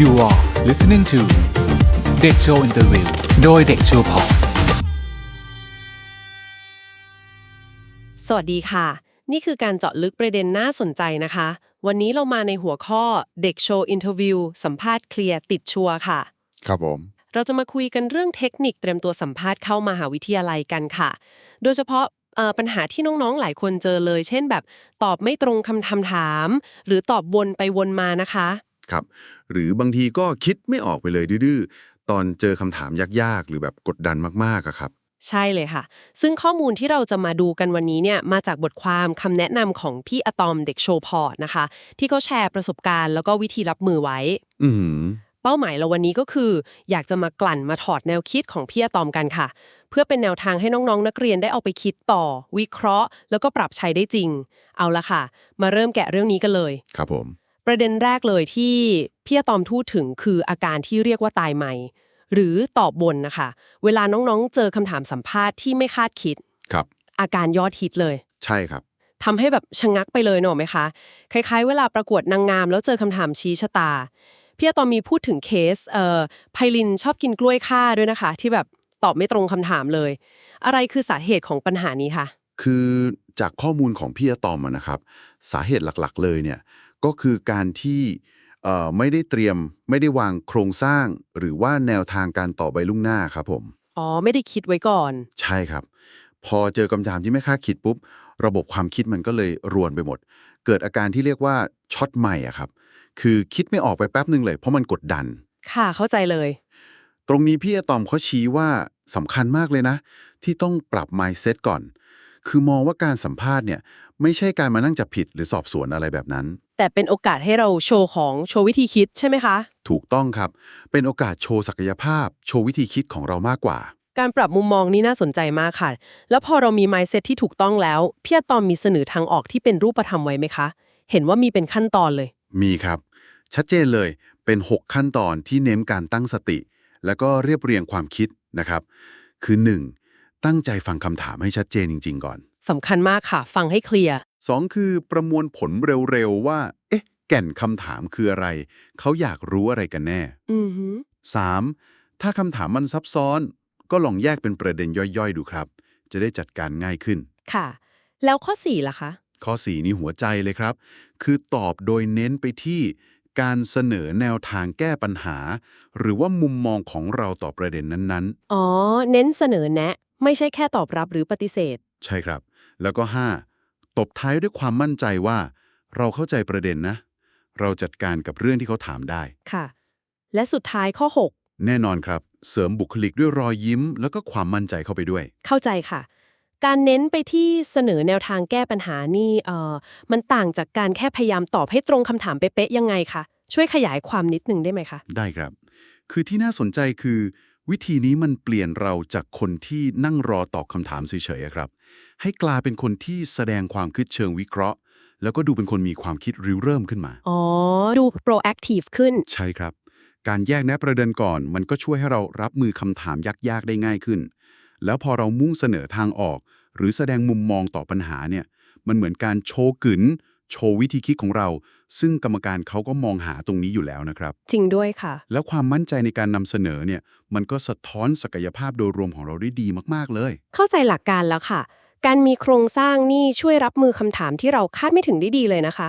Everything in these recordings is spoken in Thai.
You are listening to เด็กโชว์อินเตอร์วิวโดยเด็กโชว์พอดสวัสดีค่ะ นี่คือการเจาะลึกประเด็นน่าสนใจนะคะ วันนี้เรามาในหัวข้อเด็กโชว์อินเทอร์วิวสัมภาษณ์เคลียร์ติดชัวร์ค่ะ ครับผม เราจะมาคุยกันเรื่องเทคนิคเตรียมตัวสัมภาษณ์เข้ามหาวิทยาลัยกันค่ะ โดยเฉพาะเอ่อปัญหาที่น้องๆ หลายคนเจอเลย เช่นแบบตอบไม่ตรงคำถาม หรือตอบวนไปวนมานะคะ ครับ หรือบางทีก็คิดไม่ออกไปเลยดื้อๆ ตอนเจอคำถามยากๆ หรือแบบกดดันมากๆอะครับ ใช่เลยค่ะ ซึ่งข้อมูลที่เราจะมาดูกันวันนี้เนี่ยมาจากบทความคำแนะนำของพี่อะตอมเด็กโชว์พอร์ตนะคะ ที่เขาแชร์ประสบการณ์แล้วก็วิธีรับมือไว้ อือหือเป้าหมายเราวันนี้ก็คือ อยากจะมากลั่นมาถอดแนวคิดของพี่อะตอมกันค่ะ เพื่อเป็นแนวทางให้น้องๆ นักเรียนได้เอาไปคิดต่อ วิเคราะห์ แล้วก็ปรับใช้ได้จริง เอาละค่ะ มาเริ่มแกะเรื่องนี้กันเลย ครับผม ประเด็นแรกเลยที่พี่อะตอมพูดถึงคืออาการที่เรียกว่าตายใหม่ หรือตอบบนนะคะ เวลาน้องๆ เจอคำถามสัมภาษณ์ที่ไม่คาดคิด ครับ อาการยอดฮิตเลย ใช่ครับ ทำให้แบบชะงักไปเลยเนอะไหมคะ คล้ายๆ เวลาประกวดนางงามแล้วเจอคำถามชี้ชะตา พี่อะตอมมีพูดถึงเคสเอ่อไพลินชอบกินกล้วยข่าด้วยนะคะ ที่แบบตอบไม่ตรงคำถามเลย อะไรคือสาเหตุของปัญหานี้คะคือจากข้อมูลของพี่อะตอมอะนะครับ สาเหตุหลักๆ เลยเนี่ย ก็คือการที่เอ่อไม่ได้เตรียมไม่ได้วางโครงสร้าง หรือว่าแนวทางการต่อใบลุ่งหน้าครับผม อ๋อ ไม่ได้คิดไว้ก่อน ใช่ครับ พอเจอคำถามที่ไม่คาดคิดปุ๊บ ระบบความคิดมันก็เลยรวนไปหมด เกิดอาการที่เรียกว่าช็อตใหม่อะครับ คือคิดไม่ออกไปแป๊บหนึ่งเลย เพราะมันกดดัน ค่ะเข้าใจเลย ตรงนี้พี่อะตอมเขาชี้ว่าสำคัญมากเลยนะ ที่ต้องปรับ mindset ก่อน คือมองว่าการสัมภาษณ์เนี่ยไม่ใช่การมานั่งจับผิดหรือสอบสวนอะไรแบบนั้น แต่เป็นโอกาสให้เราโชว์ของโชว์วิธีคิดใช่ไหมคะ ถูกต้องครับ เป็นโอกาสโชว์ศักยภาพ โชว์วิธีคิดของเรามากกว่า การปรับมุมมองนี่น่าสนใจมากค่ะ แล้วพอเรามี mindset ที่ถูกต้องแล้วพี่อะตอมมีเสนอทางออกที่เป็นรูปธรรมไว้ไหมคะ เห็นว่ามีเป็นขั้นตอนเลย มีครับ ชัดเจนเลยเป็น 6 ขั้นตอนที่เน้นการตั้งสติ แล้วก็เรียบเรียงความคิดนะครับ คือ 1. ตั้งใจฟังคำถามให้ชัดเจนจริง ๆ ก่อน สำคัญมากค่ะ ฟังให้เคลียร์ 2. คือประมวลผลเร็วๆว่า เอ๊ะ แก่นคำถามคืออะไร เขาอยากรู้อะไรกันแน่อือหือ 3. ถ้าคำถามมันซับซ้อน ก็ลองแยกเป็นประเด็นย่อยๆ ดูครับ จะได้จัดการง่ายขึ้น ค่ะ แล้วข้อ4ล่ะคะ ข้อ 4 นี่หัวใจเลยครับ คือตอบโดยเน้นไปที่การเสนอแนวทางแก้ปัญหา หรือว่ามุมมองของเราต่อประเด็นนั้นอ๋อ เน้นเสนอแนะ ไม่ใช่แค่ตอบรับหรือปฏิเสธๆใช่ครับ แล้วก็ 5. ตบท้ายด้วยความมั่นใจว่า เราเข้าใจประเด็นนะ เราจัดการกับเรื่องที่เขาถามได้ ค่ะ และสุดท้ายข้อแน่นอนครับ เสริมบุคลิกด้วยรอยยิ้ม แล้วก็ความมั่นใจเข้าไปด้วย6เข้าใจค่ะ การเน้นไปที่เสนอแนวทางแก้ปัญหานี่เอ่อมันต่างจากการแค่พยายามตอบให้ตรงคำถามเป๊ะๆยังไงคะช่วยขยายความนิดนึงได้ไหมคะ ได้ครับ คือที่น่าสนใจคือ วิธีนี้มันเปลี่ยนเราจากคนที่นั่งรอตอบคำถามเฉยๆอะครับ ให้กลายเป็นคนที่แสดงความคิดเชิงวิเคราะห์ แล้วก็ดูเป็นคนมีความคิดริเริ่มขึ้นมา อ๋อ ดู proactive ขึ้น ใช่ครับ การแยกแนบประเด็นก่อน มันก็ช่วยให้เรารับมือคำถามยากๆได้ง่ายขึ้น แล้วพอเรามุ่งเสนอทางออก หรือแสดงมุมมองต่อปัญหาเนี่ย มันเหมือนการโชว์กึน โชว์วิธีคิดของเรา ซึ่งกรรมการเขาก็มองหาตรงนี้อยู่แล้วนะครับ จริงด้วยค่ะ แล้วความมั่นใจในการนำเสนอเนี่ย มันก็สะท้อนศักยภาพโดยรวมของเราได้ดีมากๆเลย เข้าใจหลักการแล้วค่ะ การมีโครงสร้างนี่ช่วยรับมือคำถามที่เราคาดไม่ถึงได้ดีเลยนะคะ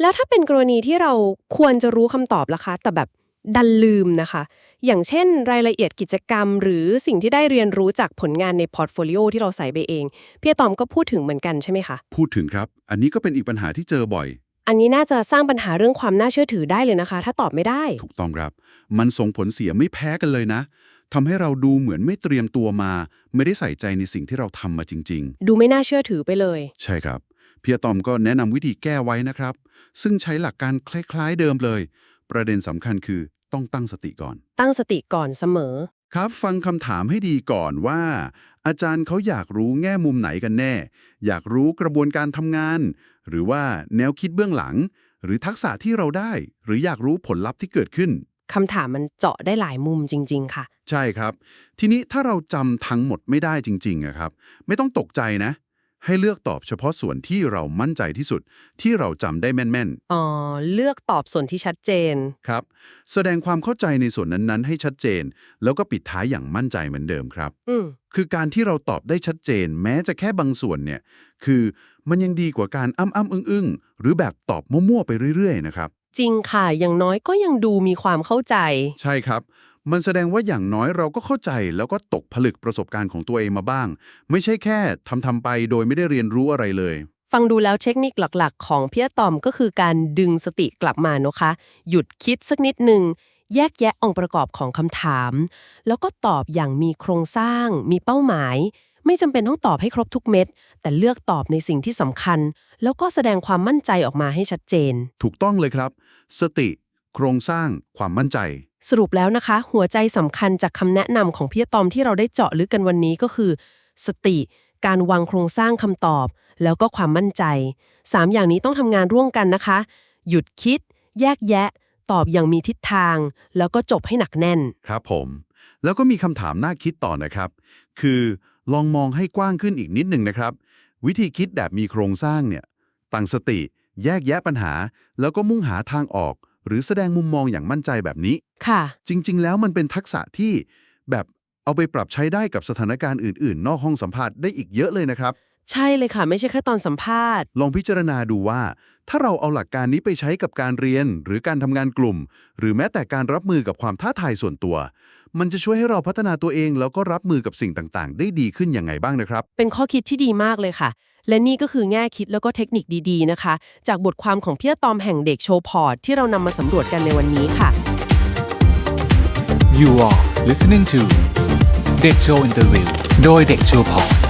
แล้วถ้าเป็นกรณีที่เราควรจะรู้คำตอบล่ะคะ แต่แบบ ดันลืมนะคะ อย่างเช่น รายละเอียดกิจกรรม หรือสิ่งที่ได้เรียนรู้จากผลงานในพอร์ตโฟลิโอที่เราใส่ไปเอง พี่อะตอมก็พูดถึงเหมือนกันใช่ไหมคะ พูดถึงครับ อันนี้ก็เป็นอีกปัญหาที่เจอบ่อย อันนี้น่าจะสร้างปัญหาเรื่องความน่าเชื่อถือได้เลยนะคะ ถ้าตอบไม่ได้ ถูกต้องครับ มันส่งผลเสียไม่แพ้กันเลยนะทำให้เราดูเหมือนไม่เตรียมตัวมา ไม่ได้ใส่ใจในสิ่งที่เราทำมาจริง ดูไม่น่าเชื่อถือไปเลย ๆ ใช่ครับพี่อะตอมก็แนะนำวิธีแก้ไว้นะครับ ซึ่งใช้หลักการคล้ายๆเดิมเลย ประเด็นสำคัญคือต้องตั้งสติก่อน ตั้งสติก่อนเสมอ ครับฟังคำถามให้ดีก่อนว่า อาจารย์เขาอยากรู้แง่มุมไหนกันแน่ อยากรู้กระบวนการทำงาน หรือว่าแนวคิดเบื้องหลัง หรือทักษะที่เราได้ หรืออยากรู้ผลลัพธ์ที่เกิดขึ้นคำถามมันเจาะได้หลายมุมจริง ๆ ค่ะ ใช่ครับ ทีนี้ถ้าเราจำทั้งหมดไม่ได้จริงๆอะครับ ไม่ต้องตกใจนะ ให้เลือกตอบเฉพาะส่วนที่เรามั่นใจที่สุด ที่เราจำได้แม่นอ๋อ เลือกตอบส่วนที่ชัดเจน ๆ ครับ แสดงความเข้าใจในส่วนนั้นๆ ให้ชัดเจน แล้วก็ปิดท้ายอย่างมั่นใจเหมือนเดิมครับ อืม คือการที่เราตอบได้ชัดเจน แม้จะแค่บางส่วนเนี่ย คือมันยังดีกว่าการอ้ำอ้ำอึ้งอึ้งๆ หรือแบบตอบมั่วๆ ไปเรื่อยๆ นะครับ จริงค่ะ อย่างน้อยก็ยังดูมีความเข้าใจ ใช่ครับ มันแสดงว่าอย่างน้อยเราก็เข้าใจแล้วก็ตกผลึกประสบการณ์ของตัวเองมาบ้าง ไม่ใช่แค่ทำทำๆไปโดยไม่ได้เรียนรู้อะไรเลย ฟังดูแล้วเทคนิคหลักๆ ของพี่อะตอมก็คือการดึงสติกลับมาเนอะคะ หยุดคิดสักนิดหนึ่งแยกแยะองค์ประกอบของคำถาม แล้วก็ตอบอย่างมีโครงสร้าง มีเป้าหมาย ไม่จำเป็นต้องตอบให้ครบทุกเม็ด แต่เลือกตอบในสิ่งที่สำคัญ แล้วก็แสดงความมั่นใจออกมาให้ชัดเจน ถูกต้องเลยครับ สติ โครงสร้าง ความมั่นใจ สรุปแล้วนะคะ หัวใจสำคัญจากคำแนะนำของพี่ตอมที่เราได้เจาะลึกกันวันนี้ก็คือ สติ การวางโครงสร้างคำตอบ แล้วก็ความมั่นใจสามอย่างนี้ต้องทำงานร่วมกันนะคะ หยุดคิด แยกแยะ ตอบอย่างมีทิศทาง แล้วก็จบให้หนักแน่น ครับผม แล้วก็มีคำถามน่าคิดต่อนะครับ คือลองมองให้กว้างขึ้นอีกนิดหนึ่งนะครับ วิธีคิดแบบมีโครงสร้างเนี่ยตั้งสติ แยกแยะปัญหา แล้วก็มุ่งหาทางออก หรือแสดงมุมมองอย่างมั่นใจแบบนี้ ค่ะ จริง ๆ แล้วมันเป็นทักษะที่แบบเอาไปปรับใช้ได้กับสถานการณ์อื่น ๆ นอกห้องสัมภาษณ์ได้อีกเยอะเลยนะครับ ใช่เลยค่ะไม่ใช่แค่ตอนสัมภาษณ์ ลองพิจารณาดูว่า ถ้าเราเอาหลักการนี้ไปใช้กับการเรียน หรือการทำงานกลุ่ม หรือแม้แต่การรับมือกับความท้าทายส่วนตัว มันจะช่วยให้เราพัฒนาตัวเองแล้วก็รับมือกับสิ่งต่างๆ ได้ดีขึ้นยังไงบ้างนะครับ เป็นข้อคิดที่ดีมากเลยค่ะ และนี่ก็คือแง่คิดแล้วก็เทคนิคดีๆนะคะ จากบทความของพี่ตอมแห่งเด็กโชว์พอร์ตที่เรานำมาสำรวจกันในวันนี้ค่ะ You are listening to เด็กโชว์อินเตอร์วิวโดยเด็กโชว์พอร์ต